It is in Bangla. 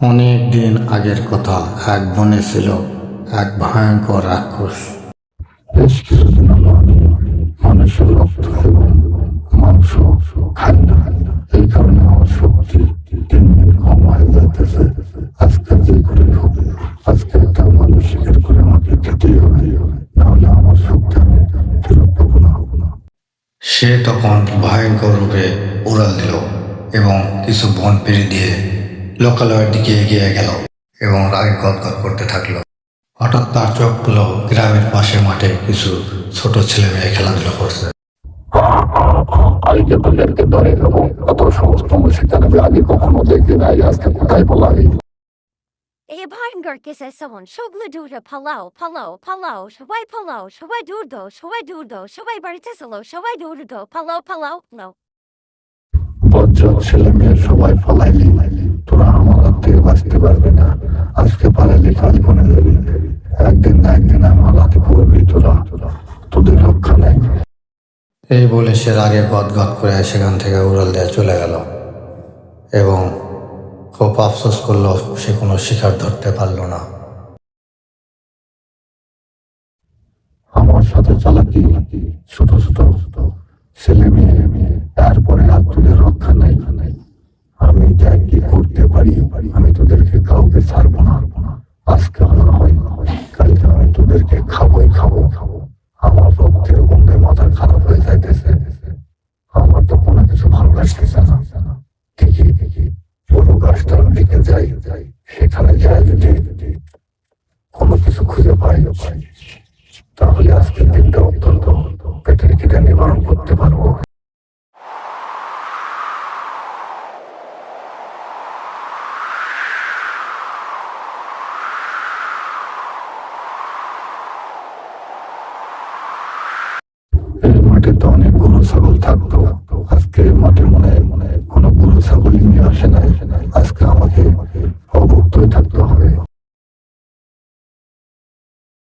অনেক দিন আগের কথা। এক বনে ছিল এক ভয়ঙ্কর রাক্ষস। বেশ কিছুদিন হলো আমি মানুষের রক্ত এবং মাংস খাই না এই কারণে আমার শক্তি দিন দিন কম হয়ে যাইতেছে আজকে যে করে হোক আজকে একটা মানুষ শিকার করে আমাকে খেতেই হবে নাহলে আমার শক্তি আমি ফেরত পাবো না সে তখন ভয়ঙ্কর রূপে উড়াল দিল এবং কিছু বন পেরি দিয়ে লোকালয়ের দিকে এগিয়ে গেল এবং রাগে গদগদ করতে থাকল। হঠাৎ তার চোখ পেল গ্রামের পাশে মাঠে কিছু ছোট ছেলে মেয়ে খেলাধুলা করছে। আজকে তোদেরকে ধরে দেবো কত সমস্ত সেখানে আমি আগে কখনো দেখি নাই আজকে কোথায় বলাই এ ভয়ঙ্কর কেসে পালাও পালাও পালাও সবাই পালাও সবাই দূর দো সবাই দূর দো সবাই বাড়িতে চলো সবাই দূর দো পালাও পালাও নো বজ্র ছেলে মেয়ে সবাই ফলাইলি তোরা আমার হাত থেকে বাঁচতে পারবে না। আজকে পালাইলি কাল কোনে যাবি। একদিন না একদিন আমার হাতে পড়বি তোরা। তোদের রক্ষা নাই। এই বলে সে রাগে গদগদ করে সেখান থেকে উড়াল দিয়ে চলে গেল। এবং খুব আফসোস করল সে কোনো শিকার ধরতে পারল না। আমার সাথে চালাকি? ছোট ছোট ছেলে মেয়ে মেয়ে তারপরে আর তোদের রক্ষা নাই আমি যা কি করতে পারি, আমি তোদেরকে কাউকে ছাড়বো না। আজকে না হয়, কালকে আমি তোদেরকে খাবোই খাব খাব আমার রক্তের গন্ধে মাথা খারাপ হয়ে যাইতেছে। আমার তো কোনো কিছু ভালো লাগতেছে না। দেখি দেখি, বড় গাছটার দিকে যাই। যাই সেখানে যাই যদি কোনো কিছু খুঁজে পাই। পাই তাহলে আজকের দিনটা অত্যন্ত পেটের খিদে নিবারণ করতে পারব। এই মাঠে তো অনেক গরু ছাগল থাকতো আজকে এই মাঠে মনে হয় মনে